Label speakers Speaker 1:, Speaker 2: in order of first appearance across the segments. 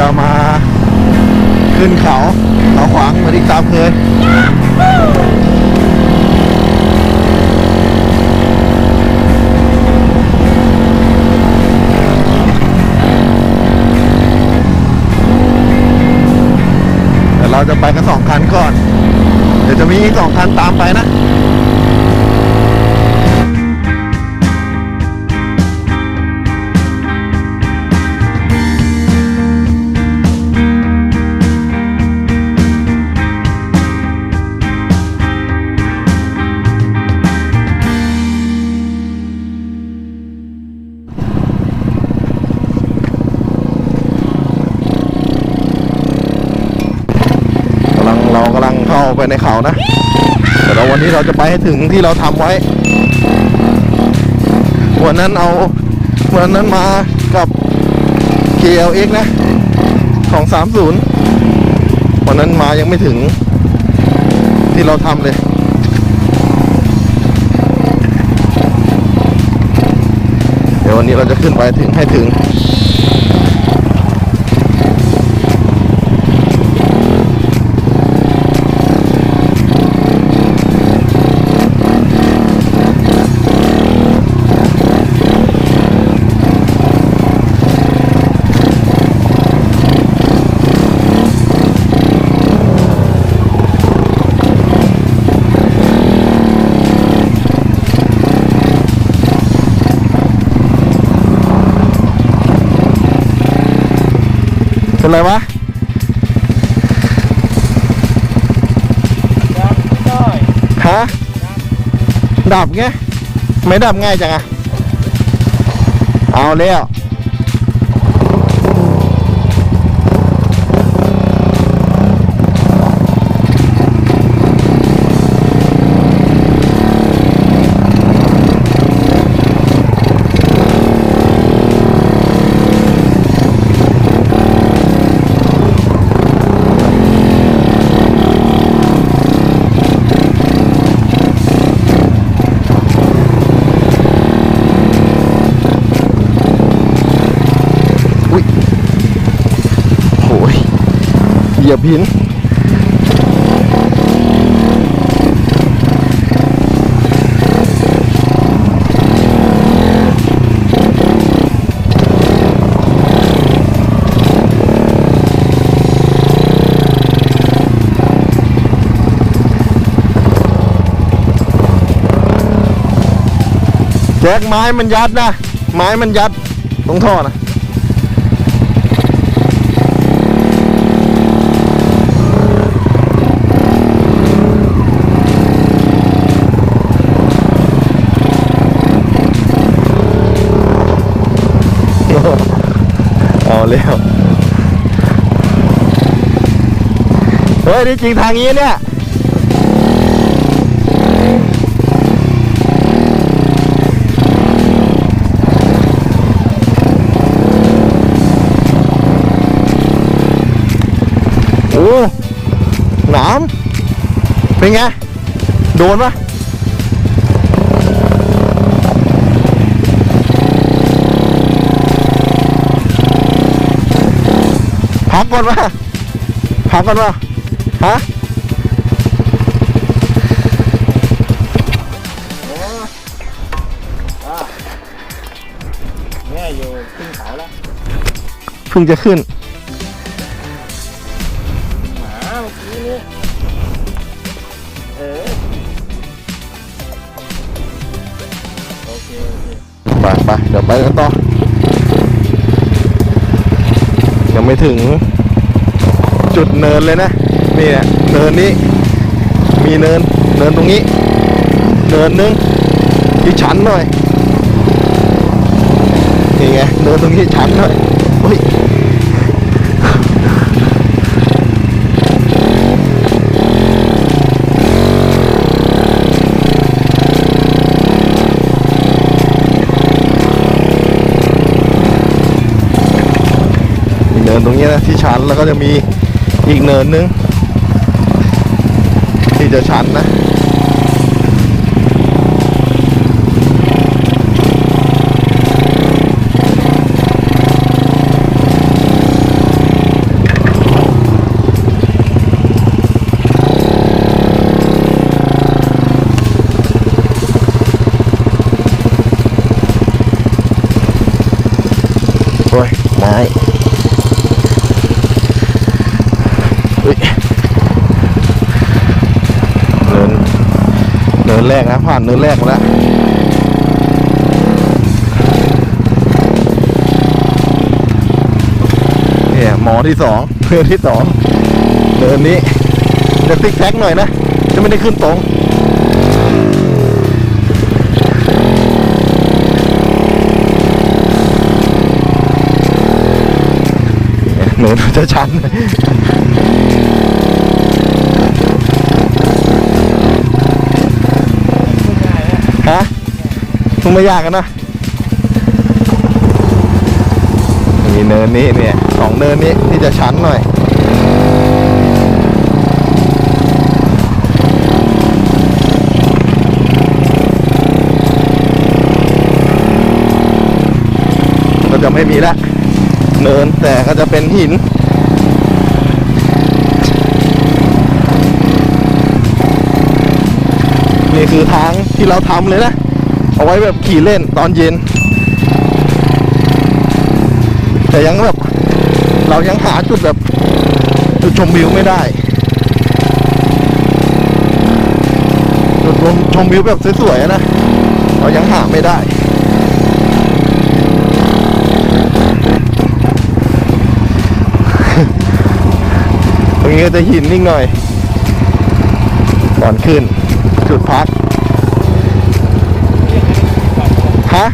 Speaker 1: จะมาขึ้นเขาเขาขวางเหมาที่ตามเคยเดี๋ยวเราจะไปกันสองคันก่อน เดี๋ยวจะมีอีกสองคันตามไปนะ แต่เราจะไปให้ถึงที่เราทำไว้วันนั้นเอาวันนั้นมากับ KLX นะ ของ 30วันนั้นมายังไม่ถึงที่เราทำเลยเดี๋ยววันนี้เราจะขึ้นไปถึงให้ถึง เป็นไรวะ
Speaker 2: ยังไม่ได้
Speaker 1: ฮะดับไงไม่ดับง่ายจังอะเอาแล้ว ยียบหินแจ็คไม้มันยัดนะ ไม้มันยัดตรงท่อนะ เอาเร็วเฮ้ยนี่จริงทางนี้เนี่ยโอ้หนามเป็นไง โดนปะ พักก่อนปะพักก่อนปะฮะ
Speaker 2: เนี่ยอยู่ขึ้นเขาแล้ว
Speaker 1: เพิ่งจะขึ้น
Speaker 2: หมาเมื่อกี้นี่เออโอเคโอเค
Speaker 1: ไปไปเดี๋ยวไปกันต่อยังไม่ถึง จุดเนินเลยนะนี่แหละเนินนี้ มีเนินเนินตรงนี้ เนินนึงที่ชันหน่อยนี่ไงเนินตรงนี้ชันหน่อยเฮ้ยเนินตรงนี้นะที่ชันแล้วก็จะมี อีกเนินนึง ที่จะชันนะ เนินเนินแรกนะผ่านเนินแรกมาแล้วเนี่ยหมอที่สองเพื่อที่สองเดินนี้จะติ๊กแท็กหน่อยนะจะไม่ได้ขึ้นตรง เนินจะชันฮะมึงไม่ยากกันนะ มีเนินนี้เนี่ยสองเนินนี้ที่จะชันหน่อยจะไม่มีและ เนินแต่ก็จะเป็นหิน นี่คือทางที่เราทำเลยนะ เอาไว้แบบขี่เล่นตอนเย็น แต่ยังแบบ เรายังหาจุดแบบ จุดชมวิวไม่ได้ จุดชมวิวแบบสวยๆนะ เรายังหาไม่ได้ ตรง นี้ก็จะหินนิดหน่อย ก่อนขึ้น จุดพัก ฮะ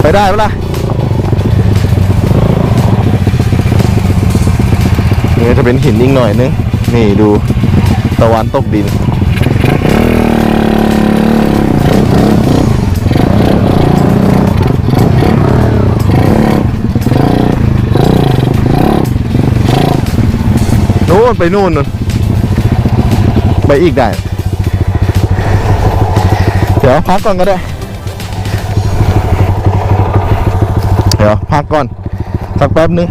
Speaker 1: ไปได้ปะล่ะนี่จะเป็นหินอีกหน่อยนึง นี่ดูตะวันตกดิน นู่นไปนู่นนนไปอีกได้ เดี๋ยวพักก่อนก็ได้ เดี๋ยวพักก่อน สักแป๊บนึง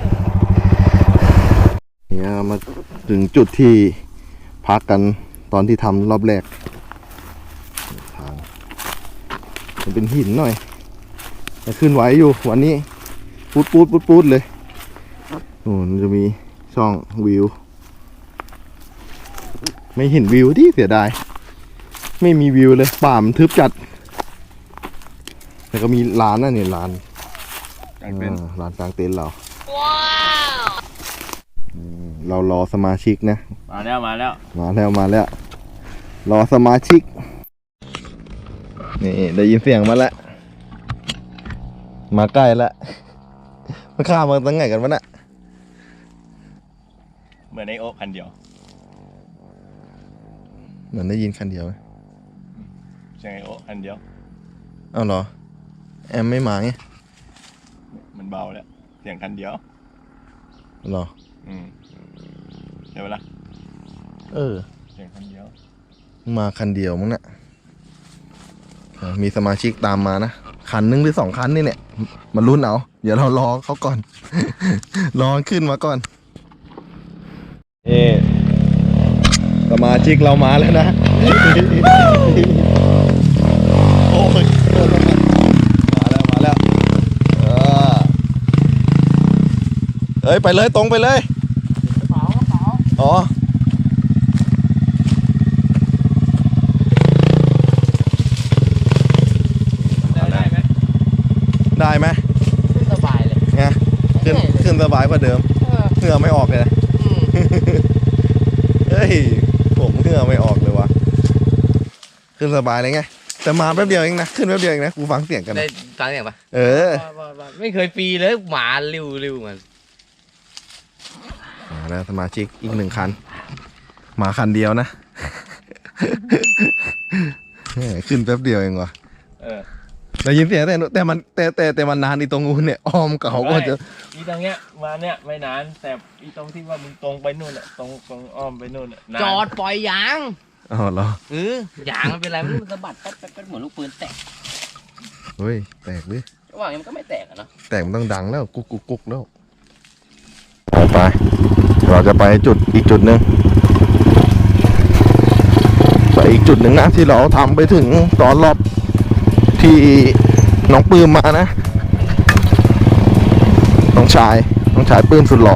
Speaker 1: เนี่ยมาถึงจุดที่พักกันตอนที่ทำรอบแรกทางมันเป็นหินหน่อย แต่ขึ้นไหวอยู่วันนี้ ปูดปูดปูดปูดเลยโอ้มันจะมีช่องวิว ไม่เห็นวิวที่เสียดาย ไม่มีวิวเลยป่ามันทึบจัด แต่ก็มีร้านน่ะเนี่ยร้าน
Speaker 2: กลางเป็น
Speaker 1: อ่าร้านกลางเต็นท์เราอืมเรารอสมาชิกนะ
Speaker 2: มาแล้วมาแล้ว
Speaker 1: มาแล้วมาแล้ว รอสมาชิก นี่ได้ยินเสียงมาแล้ว มาใกล้แล้วมันข้ามมาตั้งไงกันวะน่ะ
Speaker 2: เหมือนไอโอ๊คคันเดียว
Speaker 1: เหมือนได้ยินคันเดียวไหม
Speaker 2: ใช่ไอโอ๊คคันเดียว
Speaker 1: เอาเหรอ แอมไม่มาไง
Speaker 2: มันเบาแล้ว เสียงคันเดียว
Speaker 1: เหรอ
Speaker 2: อืมใช่ไหมล่ะ
Speaker 1: เออ
Speaker 2: เสียงคันเดียว
Speaker 1: มาคันเดียวมั้งเนะ่ะเออมีสมาชิกตามมานะ คันหนึงหรือสองคันนี่เนี่ยมารุ่นเอา เดี๋ยวเรารอเขาก่อน รอขึ้นมาก่อนนี่สมา ชิกเรามาแล้วนะ โอ้ยมาแล้ว มาแล้วเออเอ้ย ไปเลยตรงไปเลย
Speaker 2: เป๋ากระเป๋า
Speaker 1: อ๋อ
Speaker 2: ได้ได้ไหม
Speaker 1: ได้ไหม
Speaker 2: ขึ้นสบายเลย
Speaker 1: ไงขึ้นขึ้นสบายกว่าเดิม
Speaker 2: เออ
Speaker 1: เหงื่อไม่ออกเลยนะ
Speaker 2: อืม
Speaker 1: เฮ้ย ผมเหงื่อไม่ออกเลยวะขึ้นสบายเลยไง แต่มาแป๊บเดียวเองนะ ขึ้นแป๊บเดียวเองนะ กูฟังเสียงกัน
Speaker 3: ได้
Speaker 1: นะ
Speaker 3: ฟังอย่างปะ
Speaker 1: เออ
Speaker 3: ไม่เคยฟรีเลยหมาริวริวมัน
Speaker 1: มาแล้วสมาชิกอีกหนึ่งคันมาคันเดียวนะ แหมขึ้นแป๊บเดียวเองวะ
Speaker 2: เออ
Speaker 1: ได้ยินเสียงแต่แต่มันแต่แต่แต่มันนานอีตรงนู้นเนี่ยอ้อมเขาก็จะ
Speaker 2: อีตรงเนี้ยมาเนี้ยไม่นานแต่อีตรงที่ว่ามึงตรงไปนู่นอะตรงตรงอ้อมไปนู่นอะนาน
Speaker 3: จอดปล่อยยาง
Speaker 1: อ๋อเหรอ
Speaker 3: เออยางมันเป็นไรมันสะบัดแป๊ดแป๊ดแป๊ดเหมือนลูกปืนแตก
Speaker 1: เฮ้ยแตกดิ
Speaker 3: ระหว่างนี้มันก็ไม่แตกอะเนาะ
Speaker 1: แตกมันต้องดังแล้วกุกกุกกุกแล้วไปเราจะไปจุดอีกจุดหนึ่งไปอีกจุดหนึ่งนะที่เราทำไปถึงตอนรอบ ที่น้องปื้มมานะ น้องชาย น้องชายปื้มสุดหล่อ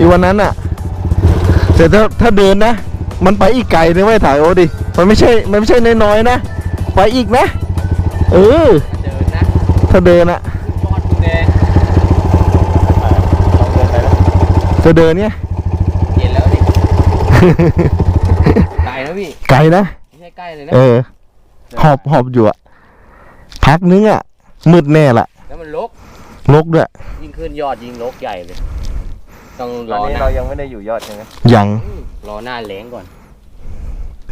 Speaker 1: อีวันนั้นอะแต่ถ้าถ้าเดินนะ มันไปอีกไกลเลยเว้ยถ่ายโอดิมันไม่ใช่มันไม่ใช่น้อยๆนะ ไปอีกนะ เออ
Speaker 3: เดินนะ
Speaker 1: ถ้าเดินอะ
Speaker 3: ยอดดูแดง
Speaker 2: ลองเดินไปแล้ว
Speaker 1: จะเดินเนี่ย
Speaker 3: เห็นแล้วดิไกลนะพี่
Speaker 1: ไกลนะ
Speaker 3: ไม่ใช่ใกล้เลยนะ
Speaker 1: เออ หอบหอบอยู่อะพักนึงอะมืดแน่ละ
Speaker 3: แล้วมันลก
Speaker 1: ลกด้วย
Speaker 3: ยิ่งขึ้นยอดยิ่งลกใหญ่เลย ต้อง
Speaker 2: ต
Speaker 3: ร
Speaker 2: อน
Speaker 3: อ
Speaker 2: นี้
Speaker 3: หน้า
Speaker 2: เรายังไม่ได้อยู่ยอดใช่ไหม
Speaker 1: ยัง
Speaker 3: อืมรอหน้าแล้งก่อน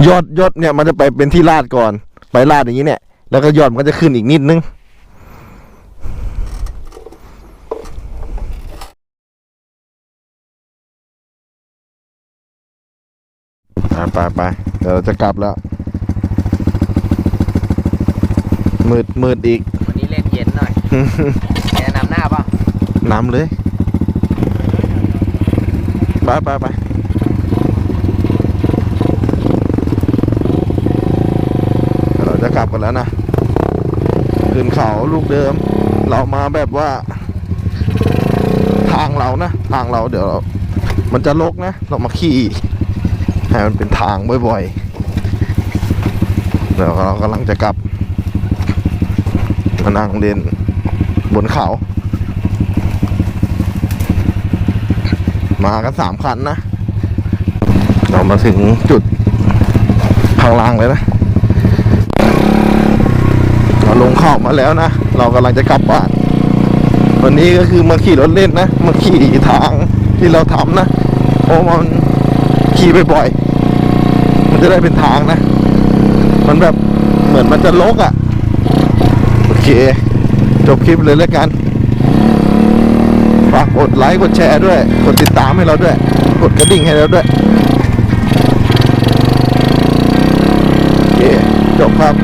Speaker 1: ยอดยอดเนี่ยมันจะไปเป็นที่ลาดก่อน ไปลาดอย่างนี้เนี่ย แล้วก็ยอดมันก็จะขึ้นอีกนิดนึง ไปไปไปเดี๋ยวเราจะกลับแล้ว มืดมืดอีก
Speaker 3: วันนี้เล่นเย็นหน่อย แนะนำหน้าป่ะ
Speaker 1: นำเลย ไปไปไปเราจะกลับกันแล้วนะ ขึ้นเขาลูกเดิม เรามาแบบว่า ทางเรานะ ทางเราเดี๋ยว มันจะลกนะ เรามาขี่ให้มันเป็นทางบ่อยๆเดี๋ยวเรากำลังจะกลับ มานั่งเล่นบนเขา มากันสามคันนะ เรามาถึงจุดข้างล่างเลยนะ เราลงเข้ามาแล้วนะ เรากำลังจะกลับบ้าน วันนี้ก็คือมาขี่รถเล่นนะ มาขี่ทางที่เราทำนะเพราะมันขี่บ่อยๆมันจะได้เป็นทางนะ มันแบบเหมือนมันจะลกอะ่ะ โอเค จบคลิปเลยแล้วกันฝาก กดไลค์กดแชร์ด้วย กดติดตามให้เราด้วย กดกระดิ่งให้เราด้วยโอเคจบครับ